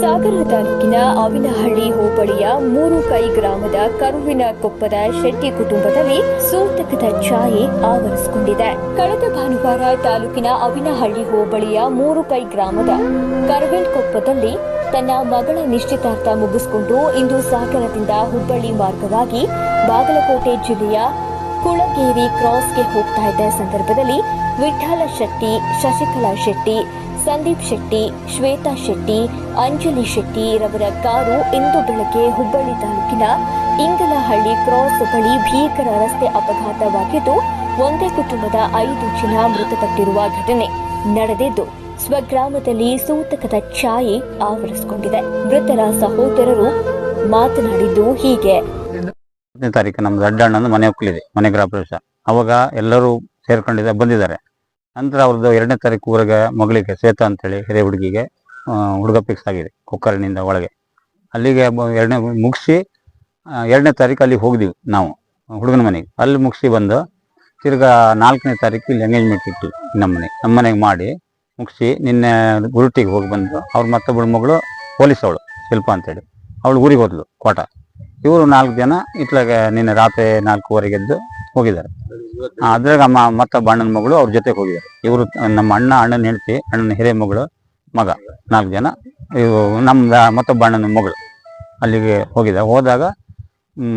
ಸಾಗರ ತಾಲೂಕಿನ ಅವಿನಹಳ್ಳಿ ಹೋಬಳಿಯ ಮೂರು ಕೈ ಗ್ರಾಮದ ಕರುವಿನ ಕೊಪ್ಪದ ಶೆಟ್ಟಿ ಕುಟುಂಬದಲ್ಲಿ ಸೂತಕದ ಛಾಯೆ ಆವರಿಸಿಕೊಂಡಿದೆ. ಕಳೆದ ಭಾನುವಾರ ತಾಲೂಕಿನ ಅವಿನಹಳ್ಳಿ ಹೋಬಳಿಯ ಮೂರು ಕೈ ಗ್ರಾಮದ ಕರುವಿನ ಕೊಪ್ಪದಲ್ಲಿ ತನ್ನ ಮಗಳ ನಿಶ್ಚಿತಾರ್ಥ ಮುಗಿಸಿಕೊಂಡು ಇಂದು ಸಾಗರದಿಂದ ಹುಬ್ಬಳ್ಳಿ ಮಾರ್ಗವಾಗಿ ಬಾಗಲಕೋಟೆ ಜಿಲ್ಲೆಯ ಕುಳಗೇರಿ ಕ್ರಾಸ್ಗೆ ಹೋಗ್ತಾ ಇದ್ದ ಸಂದರ್ಭದಲ್ಲಿ ವಿಠ್ಠಲ ಶೆಟ್ಟಿ, ಶಶಿಕಲಾ ಶೆಟ್ಟಿ, ಸಂದೀಪ್ ಶೆಟ್ಟಿ, ಶ್ವೇತಾ ಶೆಟ್ಟಿ, ಅಂಜಲಿ ಶೆಟ್ಟಿ ರವರ ಕಾರು ಇಂದು ಬೆಳಗ್ಗೆ ಹುಬ್ಬಳ್ಳಿ ತಾಲೂಕಿನ ಇಂಗಲಹಳ್ಳಿ ಕ್ರಾಸ್ ಬಳಿ ಭೀಕರ ರಸ್ತೆ ಅಪಘಾತವಾಗಿದ್ದು, ಒಂದೇ ಕುಟುಂಬದ ಐದು ಜನ ಮೃತಪಟ್ಟಿರುವ ಘಟನೆ ನಡೆದಿದ್ದು, ಸ್ವಗ್ರಾಮದಲ್ಲಿ ಸೂತಕದ ಛಾಯೆ ಆವರಿಸಿಕೊಂಡಿದೆ. ಮೃತರ ಸಹೋದರರು ಮಾತನಾಡಿದ್ದು ಹೀಗೆ. ಹತ್ತನೇ ತಾರೀಕು ನಮ್ಮ ದಡ್ಡ ಅಣ್ಣಂದು ಮನೆ ಒಕ್ಕಲಿದೆ, ಮನೆ ಗೃಹ ಪ್ರವೇಶ ಅವಾಗ ಎಲ್ಲರೂ ಸೇರ್ಕೊಂಡಿದ್ದ ಬಂದಿದ್ದಾರೆ. ನಂತರ ಅವ್ರದ್ದು ಎರಡನೇ ತಾರೀಕು ಊರಿಗೆ ಮಗಳಿಗೆ ಶ್ವೇತಾ ಅಂತೇಳಿ, ಹಿರಿಯ ಹುಡುಗಿಗೆ ಹುಡುಗ ಫಿಕ್ಸ್ ಆಗಿದೆ ಕೊಕ್ಕರಣಿಂದ ಒಳಗೆ. ಅಲ್ಲಿಗೆ ಎರಡನೇ ಮುಗಿಸಿ ಎರಡನೇ ತಾರೀಕು ಅಲ್ಲಿಗೆ ಹೋಗಿದ್ವಿ ನಾವು, ಹುಡುಗನ ಮನೆಗೆ. ಅಲ್ಲಿ ಮುಗಿಸಿ ಬಂದು ತಿರ್ಗಾ ನಾಲ್ಕನೇ ತಾರೀಕು ಇಲ್ಲಿ ಎಂಗೇಜ್ಮೆಂಟ್ ಇಟ್ಟು ನಮ್ಮ ಮನೆಗೆ ನಮ್ಮ ಮನೆಗೆ ಮಾಡಿ ಮುಗಿಸಿ ನಿನ್ನೆ ಗುರುಟಿಗೆ ಹೋಗಿ ಬಂದು ಅವ್ರ ಮತ್ತೊಬ್ಬಳು ಮಗಳು ಪೊಲೀಸ್ ಅವಳು ಶಿಲ್ಪ ಅಂತೇಳಿ. ಅವಳು ಊರಿಗೆ ಹೋದ್ಲು, ಕೋಟ. ಇವರು ನಾಲ್ಕು ಜನ ಇತ್ಲಾಗೆ ನಿನ್ನೆ ರಾತ್ರಿ ನಾಲ್ಕೂವರೆಗೆ ಎದ್ದು ಹೋಗಿದ್ದಾರೆ. ಅದ್ರಾಗ ಅಮ್ಮ ಮತ್ತೊಬ್ಬ ಅಣ್ಣನ ಮಗಳು ಅವ್ರ ಜೊತೆಗೆ ಹೋಗಿದ್ದಾರೆ. ಇವರು ನಮ್ಮ ಅಣ್ಣ, ಅಣ್ಣನ ಹೆಂಡತಿ, ಅಣ್ಣನ ಹಿರಿಯ ಮಗಳು, ಮಗ, ನಾಲ್ಕು ಜನ. ಇವು ನಮ್ದ ಮತ್ತೊಬ್ಬ ಅಣ್ಣನ ಮಗಳು ಅಲ್ಲಿಗೆ ಹೋಗಿದ್ದ. ಹೋದಾಗ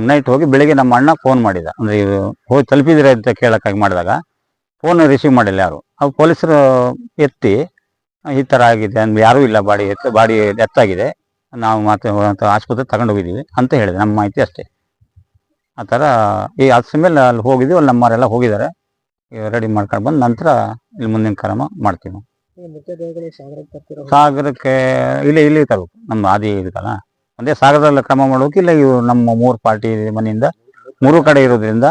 ನೈಟ್ ಹೋಗಿ ಬೆಳಿಗ್ಗೆ ನಮ್ಮ ಅಣ್ಣ ಫೋನ್ ಮಾಡಿದ. ಅಂದ್ರೆ ಇವರು ಹೋಗಿ ತಲುಪಿದ್ರೆ ಅಂತ ಕೇಳೋಕ್ಕಾಗಿ ಮಾಡಿದಾಗ ಫೋನ್ ರಿಸೀವ್ ಮಾಡಿಲ್ಲ ಯಾರು. ಅವು ಪೊಲೀಸರು ಎತ್ತಿ, ಈ ಥರ ಆಗಿದೆ ಅಂದ್ರೆ ಯಾರೂ ಇಲ್ಲ, ಬಾಡಿ ಎತ್ತ, ಬಾಡಿ ಎತ್ತಾಗಿದೆ. ನಾವು ಮತ್ತೆ ಆಸ್ಪತ್ರೆ ತಗೊಂಡು ಹೋಗಿದ್ದೀವಿ ಅಂತ ಹೇಳಿದೆ ನಮ್ಮ ಮಾಹಿತಿ ಅಷ್ಟೇ. ಆ ಥರ ಈ ಅದ್ರ ಮೇಲೆ ಅಲ್ಲಿ ಹೋಗಿದ್ದೀವಿ ಅಲ್ಲಿ ನಮ್ಮವರೆಲ್ಲ ಹೋಗಿದ್ದಾರೆ. ರೆಡಿ ಮಾಡ್ಕೊಂಡು ಬಂದು ನಂತರ ಇಲ್ಲಿ ಮುಂದಿನ ಕ್ರಮ ಮಾಡ್ತೀವಿ ನಾವು. ಸಾಗರಕ್ಕೆ ಇಲ್ಲೇ ಇಲ್ಲಿ ತರಬೇಕು ನಮ್ಮ ಆದಿ ಇದಕ್ಕಲ್ಲ. ಒಂದೇ ಸಾಗರದಲ್ಲಿ ಕ್ರಮ ಮಾಡೋಕೆ ಇಲ್ಲ ಇವರು ನಮ್ಮ ಮೂರು ಪಾರ್ಟಿ ಮನೆಯಿಂದ ಮೂರು ಕಡೆ ಇರೋದ್ರಿಂದ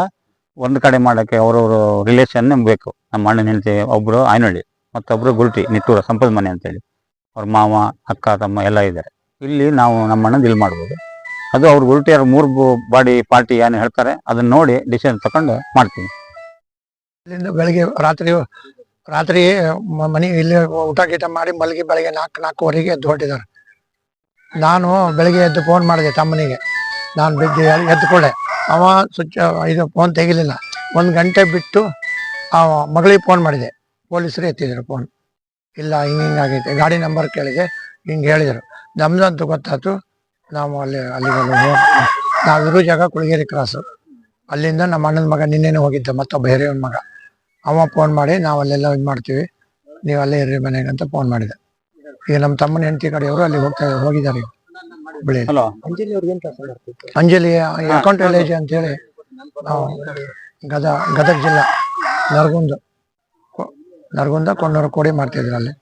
ಒಂದು ಕಡೆ ಮಾಡೋಕ್ಕೆ ಅವರವರು ರಿಲೇಷನ್ ಬೇಕು. ನಮ್ಮ ಅಣ್ಣನ ಹೆಂಡತಿ ಒಬ್ಬರು ಆಯ್ನಹಳ್ಳಿ ಮತ್ತೊಬ್ಬರು ಗುಲ್ಟಿ ನಿಟ್ಟೂರ ಸಂಪದ ಮನೆ ಅಂತೇಳಿ. ಅವ್ರ ಮಾವ ಅಕ್ಕ ತಮ್ಮ ಎಲ್ಲ ಇದ್ದಾರೆ. ಇಲ್ಲಿ ನಾವು ನಮ್ಮನ್ನು ಇಲ್ಲಿ ಮಾಡ್ಬೋದು. ಅದು ಅವ್ರ ಗುಲ್ಟಿಯವ್ರ ಮೂರು ಬಾಡಿ ಪಾರ್ಟಿ ಏನು ಹೇಳ್ತಾರೆ ಅದನ್ನ ನೋಡಿ ಡಿಸಿಷನ್ ತಗೊಂಡು ಮಾಡ್ತೀನಿ. ಇಲ್ಲಿಂದ ಬೆಳಿಗ್ಗೆ ರಾತ್ರಿ ರಾತ್ರಿ ಮನೆ ಇಲ್ಲಿ ಊಟ ಗೀಟ ಮಾಡಿ ಮಲಗಿ ಬೆಳಗ್ಗೆ ನಾಲ್ಕು ನಾಲ್ಕುವರೆಗೆ ಎದ್ದು ಹೊಟ್ಟಿದ್ದಾರೆ ನಾನು ಬೆಳಿಗ್ಗೆ ಎದ್ದು ಫೋನ್ ಮಾಡಿದೆ ತಮ್ಮನಿಗೆ. ನಾನು ಬಿದ್ದು ಎದ್ದುಕೊಳ್ಳೆ ಅವ ಸ್ವಿಚ್ ಇದು ಫೋನ್ ತೆಗಿಲಿಲ್ಲ. ಒಂದು ಗಂಟೆ ಬಿಟ್ಟು ಅವ ಮಗಳಿಗೆ ಫೋನ್ ಮಾಡಿದೆ. ಪೊಲೀಸರು ಎತ್ತಿದ್ರು ಫೋನ್ ಇಲ್ಲ, ಹಿಂಗೆ ಹಿಂಗಾಗೈತೆ ಗಾಡಿ ನಂಬರ್ ಕೇಳಿದೆ, ಹಿಂಗೆ ಹೇಳಿದರು. ನಮ್ದಂತೂ ಗೊತ್ತಾಯ್ತು. ನಾವು ಅಲ್ಲಿ ಅಲ್ಲಿಗೆ ನಾವಿರೋ ನಾವು ಜಾಗ ಕುಳಗೇರಿ ಕ್ರಾಸು ಅಲ್ಲಿಂದ ನಮ್ಮ ಅಣ್ಣನ ಮಗ ನಿನ್ನೆನೇ ಹೋಗಿದ್ದ ಮತ್ತೊಬ್ಬ ಹಿರಿಯವನ ಮಗ. ಅವ ಫೋನ್ ಮಾಡಿ ನಾವು ಅಲ್ಲೆಲ್ಲ ಇದು ಮಾಡ್ತೀವಿ. ನೀವು ಅಲ್ಲೇ ಇರ್ರಿ ಮನೆಗೆ ಅಂತ ಫೋನ್ ಮಾಡಿದೆ. ಈಗ ನಮ್ಮ ತಮ್ಮನ ಹೆಂಡತಿ ಕಡೆಯವರು ಅಲ್ಲಿ ಹೋಗ್ತಾ ಹೋಗಿದ್ದಾರೆ ಬಿಳಿ ಅಂಜಲಿ ಅಕೌಂಟ್ ವಿಲೇಜ್ ಅಂತೇಳಿ ನಾವು ಗದಗ ಗದಗ ಜಿಲ್ಲಾ ನರಗುಂದ. ಕೊ- ನರಗುಂದ ಕೊಣ್ಣೂರು ಕೋಡಿ ಮಾಡ್ತಿದ್ರು ಅಲ್ಲಿ.